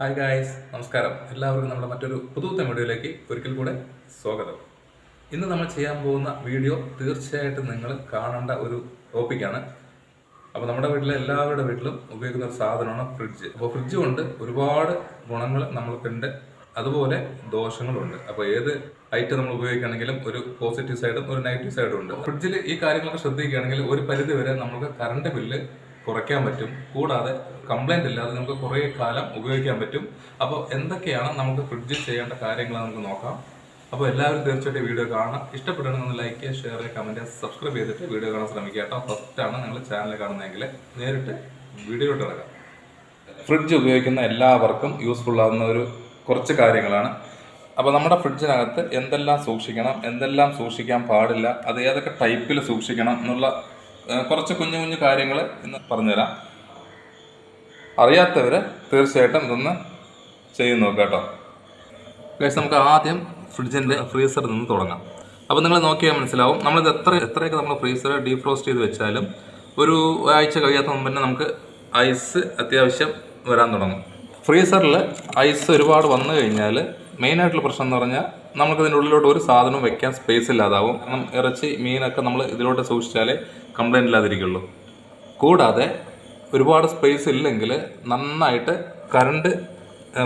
Hi guys നമസ്കാരം. എല്ലാവർക്കും നമ്മുടെ മറ്റൊരു പുതുത്തെ വീഡിയോയിലേക്ക് ഒരിക്കൽ കൂടെ സ്വാഗതം. ഇന്ന് നമ്മൾ ചെയ്യാൻ പോകുന്ന വീഡിയോ തീർച്ചയായിട്ടും നിങ്ങൾ കാണേണ്ട ഒരു ടോപ്പിക്കാണ് അപ്പോൾ നമ്മുടെ വീട്ടിലെ എല്ലാവരുടെ വീട്ടിലും ഉപയോഗിക്കുന്ന ഒരു സാധനമാണ് ഫ്രിഡ്ജ് അപ്പോൾ ഫ്രിഡ്ജ് കൊണ്ട് ഒരുപാട് ഗുണങ്ങൾ നമ്മൾക്കുണ്ട്. അതുപോലെ ദോഷങ്ങളുണ്ട്. അപ്പോൾ ഏത് ഐറ്റം നമ്മൾ ഉപയോഗിക്കുകയാണെങ്കിലും ഒരു പോസിറ്റീവ് സൈഡും ഒരു നെഗറ്റീവ് സൈഡും ഉണ്ട്. ഫ്രിഡ്ജിൽ ഈ കാര്യങ്ങളൊക്കെ ശ്രദ്ധിക്കുകയാണെങ്കിൽ ഒരു പരിധി വരെ നമുക്ക് കറണ്ട് ബില്ല് കുറയ്ക്കാൻ പറ്റും. കൂടാതെ കംപ്ലൈന്റ് ഇല്ലാതെ നമുക്ക് കുറേ കാലം ഉപയോഗിക്കാൻ പറ്റും. അപ്പോൾ എന്തൊക്കെയാണ് നമുക്ക് ഫ്രിഡ്ജിൽ ചെയ്യേണ്ട കാര്യങ്ങൾ നമുക്ക് നോക്കാം. അപ്പോൾ എല്ലാവരും തീർച്ചയായിട്ടും വീഡിയോ കാണാം ഇഷ്ടപ്പെടണമെന്ന് ലൈക്ക് ചെയ്യുക ഷെയർ ചെയ്യുക കമന്റ് സബ്സ്ക്രൈബ് ചെയ്തിട്ട് വീഡിയോ കാണാൻ ശ്രമിക്കുക കേട്ടോ. ഫസ്റ്റാണ് നിങ്ങൾ ചാനൽ കാണുന്നതെങ്കിൽ നേരിട്ട് വീഡിയോയിട്ട് ഇറങ്ങാം. ഫ്രിഡ്ജ് ഉപയോഗിക്കുന്ന എല്ലാവർക്കും യൂസ്ഫുൾ ആകുന്ന ഒരു കുറച്ച് കാര്യങ്ങളാണ്. അപ്പോൾ നമ്മുടെ ഫ്രിഡ്ജിനകത്ത് എന്തെല്ലാം സൂക്ഷിക്കണം എന്തെല്ലാം സൂക്ഷിക്കാൻ പാടില്ല അത് ഏതൊക്കെ ടൈപ്പിൽ സൂക്ഷിക്കണം എന്നുള്ള കുറച്ച് കുഞ്ഞു കുഞ്ഞു കാര്യങ്ങൾ ഇന്ന് പറഞ്ഞുതരാം. അറിയാത്തവർ തീർച്ചയായിട്ടും ഇതൊന്ന് ചെയ്ത് നോക്കുക കേട്ടോ. ഗൈസ് നമുക്ക് ആദ്യം ഫ്രിഡ്ജിന്റെ ഫ്രീസറിൽ നിന്ന് തുടങ്ങാം. അപ്പോൾ നിങ്ങൾ നോക്കിയാൽ മനസ്സിലാവും. നമ്മളിത് എത്ര എത്രയൊക്കെ നമ്മൾ ഫ്രീസർ ഡീഫ്രോസ്റ്റ് ചെയ്ത് വെച്ചാലും ഒരു ഒരാഴ്ച കഴിയാത്ത മുമ്പ് തന്നെ നമുക്ക് ഐസ് അത്യാവശ്യം വരാൻ തുടങ്ങും. ഫ്രീസറിൽ ഐസ് ഒരുപാട് വന്നു കഴിഞ്ഞാൽ മെയിനായിട്ടുള്ള പ്രശ്നം എന്ന് പറഞ്ഞാൽ നമുക്ക് ഇതിന്റെ ഉള്ളിലോട്ട് ഒരു സാധനവും വെക്കാൻ സ്പേസ് ഇല്ലാതാവും. കാരണം ഇറച്ചി മീനൊക്കെ നമ്മൾ ഇതിലോട്ട് സൂക്ഷിച്ചാലേ കംപ്ലൈന്റ് ഇല്ലാതിരിക്കുള്ളൂ. കൂടാതെ ഒരുപാട് സ്പേസ് ഇല്ലെങ്കിൽ നന്നായിട്ട് കറണ്ട്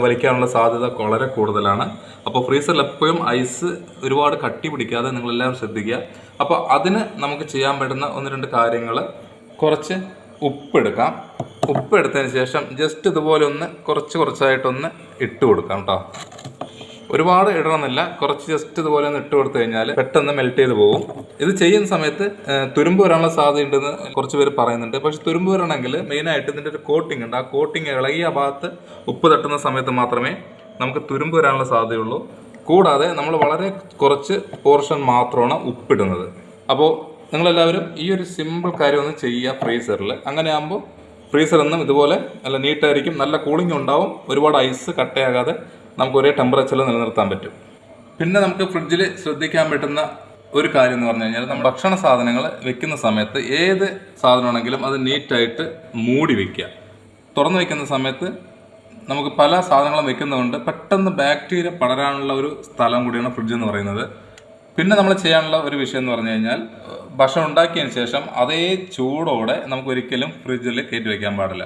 വലിക്കാനുള്ള സാധ്യത വളരെ കൂടുതലാണ്. അപ്പോൾ ഫ്രീസറിൽ എപ്പോഴും ഐസ് ഒരുപാട് കട്ടി പിടിക്കാതെ നിങ്ങളെല്ലാം ശ്രദ്ധിക്കുക. അപ്പോൾ അതിന് നമുക്ക് ചെയ്യാൻ പറ്റുന്ന ഒന്ന് രണ്ട് കാര്യങ്ങൾ. കുറച്ച് ഉപ്പെടുക്കാം ഉപ്പ് എടുത്തതിന് ശേഷം ജസ്റ്റ് ഇതുപോലെ ഒന്ന് കുറച്ച് കുറച്ചായിട്ടൊന്ന് ഇട്ട് കൊടുക്കാം കേട്ടോ. ഒരുപാട് ഇടണമെന്നില്ല. കുറച്ച് ജസ്റ്റ് ഇതുപോലെ ഒന്ന് ഇട്ട് കൊടുത്തു കഴിഞ്ഞാൽ പെട്ടെന്ന് മെൽറ്റ് ചെയ്ത് പോകും. ഇത് ചെയ്യുന്ന സമയത്ത് തുരുമ്പ് വരാനുള്ള സാധ്യതയുണ്ടെന്ന് കുറച്ച് പേര് പറയുന്നുണ്ട്. പക്ഷെ തുരുമ്പ് വരണമെങ്കിൽ മെയിനായിട്ട് ഇതിന്റെ ഒരു കോട്ടിംഗ് ഉണ്ട്. ആ കോട്ടിംഗ് ഇളകിയ ഭാഗത്ത് ഉപ്പ് തട്ടുന്ന സമയത്ത് മാത്രമേ നമുക്ക് തുരുമ്പ് വരാനുള്ള സാധ്യതയുള്ളൂ. കൂടാതെ നമ്മൾ വളരെ കുറച്ച് പോർഷൻ മാത്രമാണ് ഉപ്പിടുന്നത്. അപ്പോൾ നിങ്ങളെല്ലാവരും ഈ ഒരു സിമ്പിൾ കാര്യം ഒന്ന് ചെയ്യുക ഫ്രീസറിൽ അങ്ങനെ ആകുമ്പോൾ ഫ്രീസറൊന്നും ഇതുപോലെ നല്ല നീട്ടായിരിക്കും നല്ല കൂളിംഗ് ഉണ്ടാവും. ഒരുപാട് ഐസ് കട്ടയാകാതെ നമുക്ക് ഒരേ ടെമ്പറേച്ചറിൽ നിലനിർത്താൻ പറ്റും. പിന്നെ നമുക്ക് ഫ്രിഡ്ജിൽ ശ്രദ്ധിക്കാൻ പറ്റുന്ന ഒരു കാര്യം എന്ന് പറഞ്ഞു കഴിഞ്ഞാൽ നമ്മൾ ഭക്ഷണ സാധനങ്ങൾ വെക്കുന്ന സമയത്ത് ഏത് സാധനമാണെങ്കിലും അത് നീറ്റായിട്ട് മൂടി വെക്കുക. തുറന്നു വെക്കുന്ന സമയത്ത് നമുക്ക് പല സാധനങ്ങളും വെക്കുന്നതുകൊണ്ട് പെട്ടെന്ന് ബാക്ടീരിയ പടരാനുള്ള ഒരു സ്ഥലം കൂടിയാണ് ഫ്രിഡ്ജ് എന്ന് പറയുന്നത്. പിന്നെ നമ്മൾ ചെയ്യാനുള്ള ഒരു വിഷയം എന്ന് പറഞ്ഞു കഴിഞ്ഞാൽ ഭക്ഷണം ഉണ്ടാക്കിയതിന് ശേഷം അതേ ചൂടോടെ നമുക്ക് ഒരിക്കലും ഫ്രിഡ്ജിൽ കയറ്റി വയ്ക്കാൻ പാടില്ല.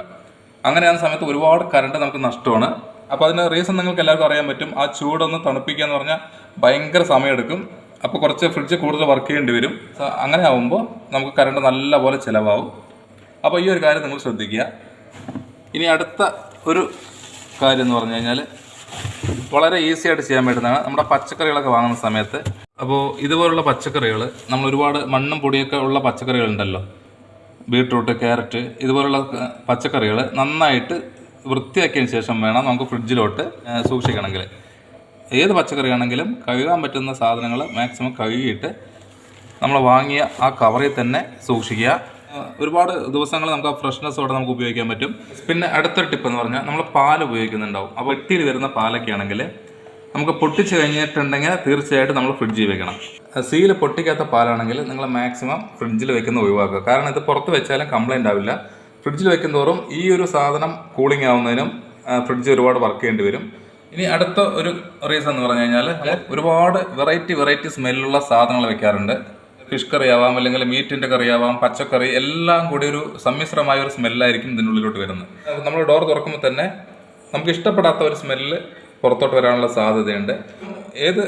അങ്ങനെയാകുന്ന സമയത്ത് ഒരുപാട് കറണ്ട് നമുക്ക് നഷ്ടമാണ്. അപ്പോൾ അതിന് റീസൺ നിങ്ങൾക്ക് എല്ലാവർക്കും അറിയാൻ പറ്റും. ആ ചൂടൊന്ന് തണുപ്പിക്കുക എന്ന് പറഞ്ഞാൽ ഭയങ്കര സമയമെടുക്കും. അപ്പോൾ കുറച്ച് ഫ്രിഡ്ജ് കൂടുതൽ വർക്ക് ചെയ്യേണ്ടി വരും. അങ്ങനെ ആകുമ്പോൾ നമുക്ക് കറണ്ട് നല്ലപോലെ ചിലവാകും. അപ്പോൾ ഈ ഒരു കാര്യം നിങ്ങൾ ശ്രദ്ധിക്കുക. ഇനി അടുത്ത ഒരു കാര്യം എന്ന് പറഞ്ഞു കഴിഞ്ഞാൽ വളരെ ഈസി ആയിട്ട് ചെയ്യാൻ പറ്റുന്നതാണ് നമ്മുടെ പച്ചക്കറികളൊക്കെ വാങ്ങുന്ന സമയത്ത്. അപ്പോൾ ഇതുപോലുള്ള പച്ചക്കറികൾ നമ്മൾ ഒരുപാട് മണ്ണും പൊടിയൊക്കെ ഉള്ള പച്ചക്കറികളുണ്ടല്ലോ. ബീട്രൂട്ട് ക്യാരറ്റ് ഇതുപോലുള്ള പച്ചക്കറികൾ നന്നായിട്ട് വൃത്തിയാക്കിയതിന് ശേഷം വേണം നമുക്ക് ഫ്രിഡ്ജിലോട്ട് സൂക്ഷിക്കണമെങ്കിൽ. ഏത് പച്ചക്കറിയാണെങ്കിലും കഴുകാൻ പറ്റുന്ന സാധനങ്ങൾ മാക്സിമം കഴുകിയിട്ട് നമ്മൾ വാങ്ങിയ ആ കവറിൽ തന്നെ സൂക്ഷിക്കുക. ഒരുപാട് ദിവസങ്ങൾ നമുക്ക് ആ ഫ്രഷ്നെസ്സോടെ നമുക്ക് ഉപയോഗിക്കാൻ പറ്റും. പിന്നെ അടുത്തൊരു ടിപ്പ് എന്ന് പറഞ്ഞാൽ നമ്മൾ പാൽ ഉപയോഗിക്കുന്നുണ്ടാവും. അപ്പോൾ വെട്ടിയിൽ വരുന്ന പാലൊക്കെ ആണെങ്കിൽ നമുക്ക് പൊട്ടിച്ച് കഴിഞ്ഞിട്ടുണ്ടെങ്കിൽ തീർച്ചയായിട്ടും നമ്മൾ ഫ്രിഡ്ജിൽ വെക്കണം. സീൽ പൊട്ടിക്കാത്ത പാലാണെങ്കിൽ നിങ്ങൾ മാക്സിമം ഫ്രിഡ്ജിൽ വെക്കുന്ന ഒഴിവാക്കുക. കാരണം ഇത് പുറത്ത് വെച്ചാലും കംപ്ലൈന്റ് ആവില്ല. ഫ്രിഡ്ജിൽ വെക്കുന്തോറും ഈ ഒരു സാധനം കൂളിംഗ് ആവുന്നതിനും ഫ്രിഡ്ജ് ഒരുപാട് വർക്ക് ചെയ്യേണ്ടി വരും. ഇനി അടുത്ത ഒരു റീസൺ എന്ന് പറഞ്ഞു കഴിഞ്ഞാൽ ഒരുപാട് വെറൈറ്റി വെറൈറ്റി സ്മെല്ലുള്ള സാധനങ്ങൾ വെക്കാറുണ്ട്. ഫിഷ് കറി ആവാം അല്ലെങ്കിൽ മീറ്റിന്റെ കറി ആവാം പച്ചക്കറി എല്ലാം കൂടി ഒരു സമ്മിശ്രമായ ഒരു സ്മെല്ലായിരിക്കും ഇതിനുള്ളിലോട്ട് വരുന്നത്. നമ്മൾ ഡോർ തുറക്കുമ്പോൾ തന്നെ നമുക്ക് ഇഷ്ടപ്പെടാത്ത ഒരു സ്മെല്ല് പുറത്തോട്ട് വരാനുള്ള സാധ്യതയുണ്ട്. ഏത്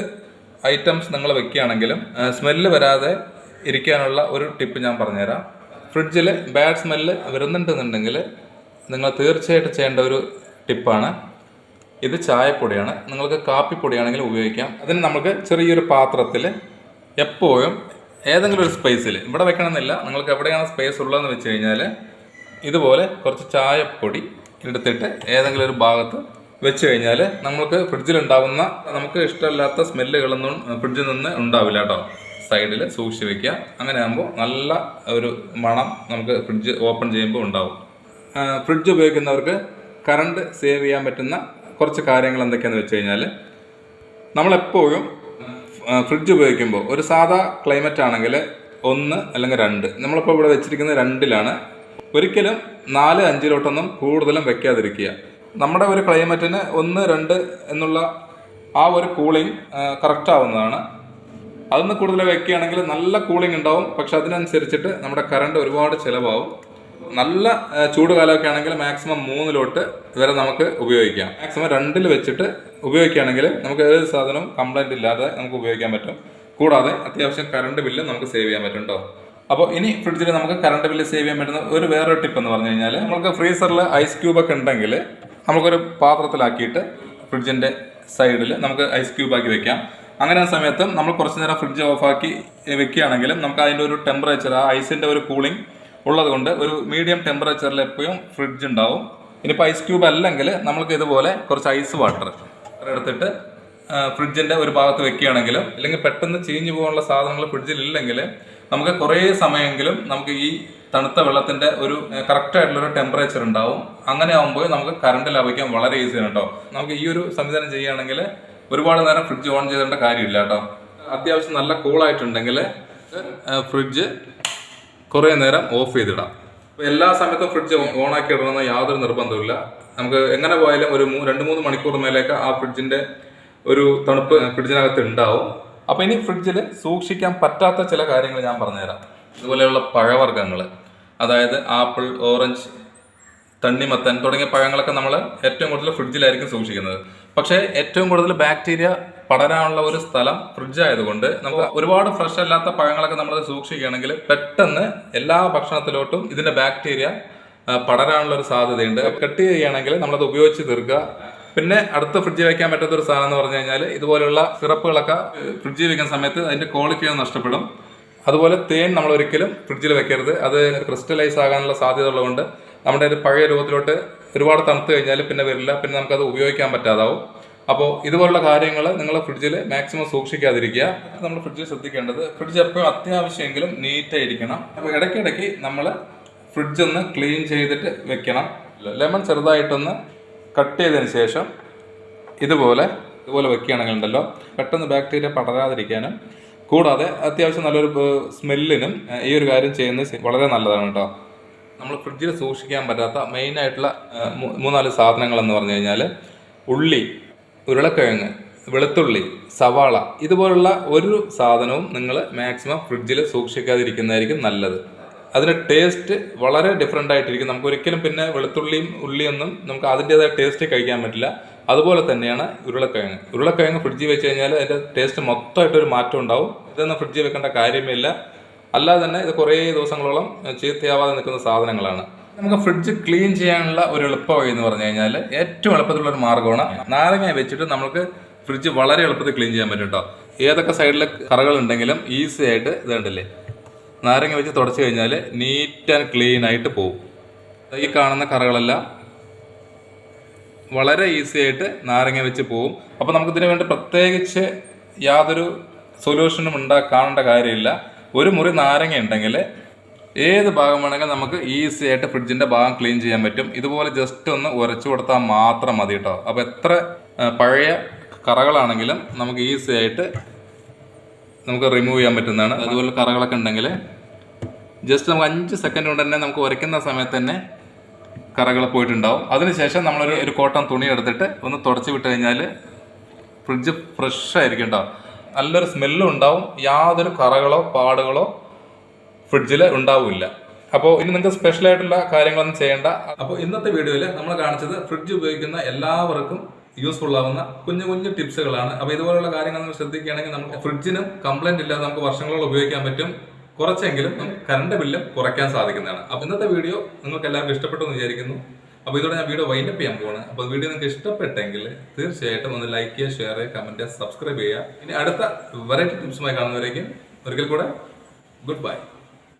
ഐറ്റംസ് നിങ്ങൾ വെക്കുകയാണെങ്കിലും സ്മെല്ല് വരാതെ ഇരിക്കാനുള്ള ഒരു ടിപ്പ് ഞാൻ പറഞ്ഞുതരാം. ഫ്രിഡ്ജിൽ ബാഡ് സ്മെല്ല് വരുന്നുണ്ടെന്നുണ്ടെങ്കിൽ നിങ്ങൾ തീർച്ചയായിട്ടും ചെയ്യേണ്ട ഒരു ടിപ്പാണ്. ഇത് ചായപ്പൊടിയാണ്. നിങ്ങൾക്ക് കാപ്പിപ്പൊടിയാണെങ്കിൽ ഉപയോഗിക്കാം. അതിന് നമുക്ക് ചെറിയൊരു പാത്രത്തിൽ എപ്പോഴും ഏതെങ്കിലും ഒരു സ്പേസിൽ ഇവിടെ വെക്കണമെന്നില്ല. നിങ്ങൾക്ക് എവിടെയാണ് സ്പേസ് ഉള്ളതെന്ന് വെച്ച് കഴിഞ്ഞാൽ ഇതുപോലെ കുറച്ച് ചായപ്പൊടി എടുത്തിട്ട് ഏതെങ്കിലും ഒരു ഭാഗത്ത് വെച്ച് കഴിഞ്ഞാൽ നമുക്ക് ഫ്രിഡ്ജിൽ ഉണ്ടാവുന്ന നമുക്ക് ഇഷ്ടമില്ലാത്ത സ്മെല്ലുകളൊന്നും ഫ്രിഡ്ജിൽ നിന്ന് ഉണ്ടാവില്ല കേട്ടോ. സൈഡിൽ സൂക്ഷിച്ച് വെക്കുക അങ്ങനെ ആകുമ്പോൾ നല്ല ഒരു മണം നമുക്ക് ഫ്രിഡ്ജ് ഓപ്പൺ ചെയ്യുമ്പോൾ ഉണ്ടാവും. ഫ്രിഡ്ജ് ഉപയോഗിക്കുന്നവർക്ക് കറണ്ട് സേവ് ചെയ്യാൻ പറ്റുന്ന കുറച്ച് കാര്യങ്ങൾ എന്തൊക്കെയാണെന്ന് വെച്ച് കഴിഞ്ഞാൽ നമ്മളെപ്പോഴും ഫ്രിഡ്ജ് ഉപയോഗിക്കുമ്പോൾ ഒരു സാധാ ക്ലൈമറ്റ് ആണെങ്കിൽ ഒന്ന് അല്ലെങ്കിൽ രണ്ട്. നമ്മളിപ്പോൾ ഇവിടെ വെച്ചിരിക്കുന്നത് രണ്ടിലാണ്. ഒരിക്കലും നാല് അഞ്ചിലോട്ടൊന്നും കൂടുതലും വെക്കാതിരിക്കുക. നമ്മുടെ ഒരു ക്ലൈമറ്റിന് ഒന്ന് രണ്ട് എന്നുള്ള ആ ഒരു കൂളിംഗ് കറക്റ്റ് ആവുന്നതാണ്. അതൊന്ന് കൂടുതൽ വെക്കുകയാണെങ്കിൽ നല്ല കൂളിംഗ് ഉണ്ടാവും. പക്ഷെ അതിനനുസരിച്ചിട്ട് നമ്മുടെ കറണ്ട് ഒരുപാട് ചിലവാകും. നല്ല ചൂട് കാലമൊക്കെ ആണെങ്കിൽ മാക്സിമം മൂന്നിലോട്ട് വരെ നമുക്ക് ഉപയോഗിക്കാം. മാക്സിമം രണ്ടിൽ വെച്ചിട്ട് ഉപയോഗിക്കുകയാണെങ്കിൽ നമുക്ക് ഏത് സാധനവും കംപ്ലൈന്റ് ഇല്ലാതെ നമുക്ക് ഉപയോഗിക്കാൻ പറ്റും. കൂടാതെ അത്യാവശ്യം കറണ്ട് ബില്ല് നമുക്ക് സേവ് ചെയ്യാൻ പറ്റും കേട്ടോ അപ്പോൾ ഇനി ഫ്രിഡ്ജിൽ നമുക്ക് കറണ്ട് ബില്ല് സേവ് ചെയ്യാൻ പറ്റുന്ന ഒരു വേറൊരു ടിപ്പ് എന്ന് പറഞ്ഞു കഴിഞ്ഞാൽ നമുക്ക് ഫ്രീസറിൽ ഐസ് ക്യൂബൊക്കെ ഉണ്ടെങ്കിൽ നമുക്കൊരു പാത്രത്തിലാക്കിയിട്ട് ഫ്രിഡ്ജിന്റെ സൈഡിൽ നമുക്ക് ഐസ് ക്യൂബാക്കി വെക്കാം. അങ്ങനെ സമയത്ത് നമ്മൾ കുറച്ച് നേരം ഫ്രിഡ്ജ് ഓഫാക്കി വെക്കുകയാണെങ്കിലും നമുക്ക് അതിന്റെ ഒരു ടെമ്പറേച്ചർ ആ ഐസിന്റെ ഒരു കൂളിംഗ് ഉള്ളത് കൊണ്ട് ഒരു മീഡിയം ടെമ്പറേച്ചറിൽ എപ്പോഴും ഫ്രിഡ്ജ് ഉണ്ടാവും. ഇനിയിപ്പോൾ ഐസ് ക്യൂബ് അല്ലെങ്കിൽ നമുക്ക് ഇതുപോലെ കുറച്ച് ഐസ് വാട്ടർ എടുത്തിട്ട് ഫ്രിഡ്ജിന്റെ ഒരു ഭാഗത്ത് വെക്കുകയാണെങ്കിലും അല്ലെങ്കിൽ പെട്ടെന്ന് ചീഞ്ഞു പോകാനുള്ള സാധനങ്ങൾ ഫ്രിഡ്ജിൽ ഇല്ലെങ്കിൽ നമുക്ക് കുറേ സമയമെങ്കിലും നമുക്ക് ഈ തണുത്ത വെള്ളത്തിന്റെ ഒരു കറക്റ്റായിട്ടുള്ളൊരു ടെമ്പറേച്ചർ ഉണ്ടാവും. അങ്ങനെ ആകുമ്പോൾ നമുക്ക് കറണ്ട് ലാഭിക്കാൻ വളരെ ഈസിയാണ് കേട്ടോ നമുക്ക് ഈ ഒരു സംവിധാനം ചെയ്യുകയാണെങ്കിൽ ഒരുപാട് നേരം ഫ്രിഡ്ജ് ഓൺ ചെയ്തേണ്ട കാര്യമില്ല കേട്ടോ. അത്യാവശ്യം നല്ല കൂളായിട്ടുണ്ടെങ്കിൽ ഫ്രിഡ്ജ് കുറേ നേരം ഓഫ് ചെയ്തിടാം. അപ്പോൾ എല്ലാ സമയത്തും ഫ്രിഡ്ജ് ഓണാക്കി ഇടണമെന്ന് യാതൊരു നിർബന്ധമില്ല നമുക്ക് എങ്ങനെ പോയാലും ഒരു രണ്ട് മൂന്ന് മണിക്കൂർ മേലേക്ക് ആ ഫ്രിഡ്ജിന്റെ ഒരു തണുപ്പ് ഫ്രിഡ്ജിനകത്ത് ഉണ്ടാവും. അപ്പോൾ ഇനി ഫ്രിഡ്ജിൽ സൂക്ഷിക്കാൻ പറ്റാത്ത ചില കാര്യങ്ങൾ ഞാൻ പറഞ്ഞുതരാം. ഇതുപോലെയുള്ള പഴവർഗങ്ങൾ അതായത് ആപ്പിൾ ഓറഞ്ച് തണ്ണിമത്തൻ തുടങ്ങിയ പഴങ്ങളൊക്കെ നമ്മൾ ഏറ്റവും കൂടുതൽ ഫ്രിഡ്ജിലായിരിക്കും സൂക്ഷിക്കുന്നത്. പക്ഷേ ഏറ്റവും കൂടുതൽ ബാക്ടീരിയ പടരാനുള്ള ഒരു സ്ഥലം ഫ്രിഡ്ജ് ആയതുകൊണ്ട് നമുക്ക് ഒരുപാട് ഫ്രഷ് അല്ലാത്ത പഴങ്ങളൊക്കെ നമ്മൾ സൂക്ഷിക്കുകയാണെങ്കിൽ പെട്ടെന്ന് എല്ലാ ഭക്ഷണത്തിലോട്ടും ഇതിന്റെ ബാക്ടീരിയ പടരാനുള്ള ഒരു സാധ്യതയുണ്ട്. കട്ട് ചെയ്യുകയാണെങ്കിൽ നമ്മളത് ഉപയോഗിച്ച് തീർക്കുക. പിന്നെ അടുത്ത ഫ്രിഡ്ജ് വെക്കാൻ പറ്റാത്ത ഒരു സാധനം എന്ന് പറഞ്ഞു കഴിഞ്ഞാൽ ഇതുപോലെയുള്ള സിറപ്പുകളൊക്കെ ഫ്രിഡ്ജിൽ വെക്കുന്ന സമയത്ത് അതിന്റെ ക്വാളിറ്റി നഷ്ടപ്പെടും. അതുപോലെ തേൻ നമ്മൾ ഒരിക്കലും ഫ്രിഡ്ജിൽ വെക്കരുത്. അത് ക്രിസ്റ്റലൈസ് ആകാനുള്ള സാധ്യത ഉള്ളതുകൊണ്ട് നമ്മുടെ ഒരു പഴയ രൂപത്തിലോട്ട് ഒരുപാട് തണുത്ത് കഴിഞ്ഞാൽ പിന്നെ വരില്ല പിന്നെ നമുക്കത് ഉപയോഗിക്കാൻ പറ്റാതാവും. അപ്പോൾ ഇതുപോലുള്ള കാര്യങ്ങൾ നിങ്ങൾ ഫ്രിഡ്ജിൽ മാക്സിമം സൂക്ഷിക്കാതിരിക്കുക. നമ്മൾ ഫ്രിഡ്ജിൽ ശ്രദ്ധിക്കേണ്ടത്. ഫ്രിഡ്ജ് എപ്പോഴും അത്യാവശ്യമെങ്കിലും നീറ്റായിരിക്കണം അപ്പോൾ ഇടയ്ക്കിടയ്ക്ക് നമ്മൾ ഫ്രിഡ്ജ് ഒന്ന് ക്ലീൻ ചെയ്തിട്ട് വെക്കണം. ലെമൺ ചെറുതായിട്ടൊന്ന് കട്ട് ചെയ്തതിന് ശേഷം ഇതുപോലെ ഇതുപോലെ വെക്കുകയാണെങ്കിൽ ഉണ്ടല്ലോ പെട്ടെന്ന് ബാക്ടീരിയ പടരാതിരിക്കാനും കൂടാതെ അത്യാവശ്യം നല്ലൊരു സ്മെല്ലിനും ഈ ഒരു കാര്യം ചെയ്യുന്നത് വളരെ നല്ലതാണ് കേട്ടോ. നമ്മൾ ഫ്രിഡ്ജിൽ സൂക്ഷിക്കാൻ പറ്റാത്ത മെയിൻ ആയിട്ടുള്ള മൂന്നാൽ സാധനങ്ങൾ എന്ന് പറഞ്ഞു കഴിഞ്ഞാൽ ഉള്ളി ഉരുളക്കിഴങ്ങ് വെളുത്തുള്ളി സവാള ഇതുപോലുള്ള ഒരു സാധനവും നിങ്ങൾ മാക്സിമം ഫ്രിഡ്ജിൽ സൂക്ഷിക്കാതിരിക്കുന്നതായിരിക്കും നല്ലത്. അതിന്റെ ടേസ്റ്റ് വളരെ ഡിഫറെന്റ് ആയിട്ടിരിക്കും. നമുക്ക് ഒരിക്കലും പിന്നെ വെളുത്തുള്ളിയും ഉള്ളിയൊന്നും നമുക്ക് അതിന്റെതായ ടേസ്റ്റ് കഴിക്കാൻ പറ്റില്ല. അതുപോലെ തന്നെയാണ് ഉരുളക്കിഴങ്ങ്. ഉരുളക്കിഴങ്ങ് ഫ്രിഡ്ജിൽ വെച്ച് കഴിഞ്ഞാൽ അതിന്റെ ടേസ്റ്റ് മൊത്തമായിട്ടൊരു മാറ്റം ഉണ്ടാവും. ഇതൊന്നും ഫ്രിഡ്ജിൽ വെക്കേണ്ട കാര്യമില്ല. അല്ലാതെ തന്നെ ഇത് കുറേ ദിവസങ്ങളോളം ചീത്തയാവാതെ നിൽക്കുന്ന സാധനങ്ങളാണ്. നമുക്ക് ഫ്രിഡ്ജ് ക്ലീൻ ചെയ്യാനുള്ള ഒരു എളുപ്പ വഴി എന്ന് പറഞ്ഞു കഴിഞ്ഞാൽ ഏറ്റവും എളുപ്പത്തിലുള്ള ഒരു മാർഗമാണ് നാരങ്ങ വെച്ചിട്ട് നമുക്ക് ഫ്രിഡ്ജ് വളരെ എളുപ്പത്തിൽ ക്ലീൻ ചെയ്യാൻ പറ്റും കേട്ടോ ഏതൊക്കെ സൈഡിൽ കറകൾ ഉണ്ടെങ്കിലും ഈസി ആയിട്ട് ഇത് നാരങ്ങ വെച്ച് തുടച്ചു കഴിഞ്ഞാൽ നീറ്റ് ആൻഡ് ക്ലീൻ ആയിട്ട് പോകും ഈ കാണുന്ന കറകളെല്ലാം വളരെ ഈസി ആയിട്ട് നാരങ്ങ വെച്ച് പോവും. അപ്പോൾ നമുക്കിതിനു വേണ്ടി പ്രത്യേകിച്ച് യാതൊരു സൊല്യൂഷനും ഉണ്ടാ കാണേണ്ട കാര്യമില്ല. ഒരു മുറി നാരങ്ങ ഉണ്ടെങ്കിൽ ഏത് ഭാഗം വേണമെങ്കിലും നമുക്ക് ഈസി ആയിട്ട് ഫ്രിഡ്ജിന്റെ ഭാഗം ക്ലീൻ ചെയ്യാൻ പറ്റും. ഇതുപോലെ ജസ്റ്റ് ഒന്ന് ഉരച്ചു കൊടുത്താൽ മാത്രം മതി കേട്ടോ. അപ്പോൾ എത്ര പഴയ കറകളാണെങ്കിലും നമുക്ക് ഈസി ആയിട്ട് നമുക്ക് റിമൂവ് ചെയ്യാൻ പറ്റുന്നതാണ്. അതുപോലെ കറകളൊക്കെ ഉണ്ടെങ്കിൽ ജസ്റ്റ് നമുക്ക് അഞ്ച് സെക്കൻഡ് കൊണ്ട് തന്നെ നമുക്ക് ഉരയ്ക്കുന്ന സമയത്ത് തന്നെ കറകൾ പോയിട്ടുണ്ടാവും. അതിനുശേഷം നമ്മളൊരു ഒരു കോട്ടൺ തുണി എടുത്തിട്ട് ഒന്ന് തുടച്ച് വിട്ട് കഴിഞ്ഞാൽ ഫ്രിഡ്ജ് ഫ്രഷ് ആയിരിക്കും കേട്ടോ. നല്ലൊരു സ്മെല്ലും ഉണ്ടാവും യാതൊരു കറകളോ പാടുകളോ ഫ്രിഡ്ജിൽ ഉണ്ടാവില്ല. അപ്പോൾ ഇനി നിങ്ങൾക്ക് സ്പെഷ്യൽ ആയിട്ടുള്ള കാര്യങ്ങളൊന്നും ചെയ്യേണ്ട. അപ്പോൾ ഇന്നത്തെ വീഡിയോയിൽ നമ്മൾ കാണിച്ചത് ഫ്രിഡ്ജ് ഉപയോഗിക്കുന്ന എല്ലാവർക്കും യൂസ്ഫുൾ ആവുന്ന കുഞ്ഞു കുഞ്ഞു ടിപ്സുകളാണ്. അപ്പോൾ ഇതുപോലുള്ള കാര്യങ്ങൾ നിങ്ങൾ ശ്രദ്ധിക്കുകയാണെങ്കിൽ നമുക്ക് ഫ്രിഡ്ജിനും കംപ്ലൈന്റ് ഇല്ലാതെ നമുക്ക് വർഷങ്ങളോളം ഉപയോഗിക്കാൻ പറ്റും. കുറച്ചെങ്കിലും നമുക്ക് കറണ്ട് ബില്ലും കുറയ്ക്കാൻ സാധിക്കുന്നതാണ്. അപ്പോൾ ഇന്നത്തെ വീഡിയോ നിങ്ങൾക്ക് എല്ലാവർക്കും ഇഷ്ടപ്പെട്ടു എന്ന് വിചാരിക്കുന്നു. അപ്പോൾ ഇതോടെ ഞാൻ വീഡിയോ വൈൻഡപ്പ് ചെയ്യാൻ പോവാണ്. അപ്പോൾ വീഡിയോ നിങ്ങൾക്ക് ഇഷ്ടപ്പെട്ടെങ്കിൽ തീർച്ചയായിട്ടും ഒന്ന് ലൈക്ക് ചെയ്യുക ഷെയർ ചെയ്യുക ചെയ്യുക സബ്സ്ക്രൈബ് ചെയ്യുക. ഇനി അടുത്ത വെറൈറ്റി ടിപ്സുമായി കാണുന്നവരേക്കും ഒരിക്കൽ കൂടെ ഗുഡ് ബൈ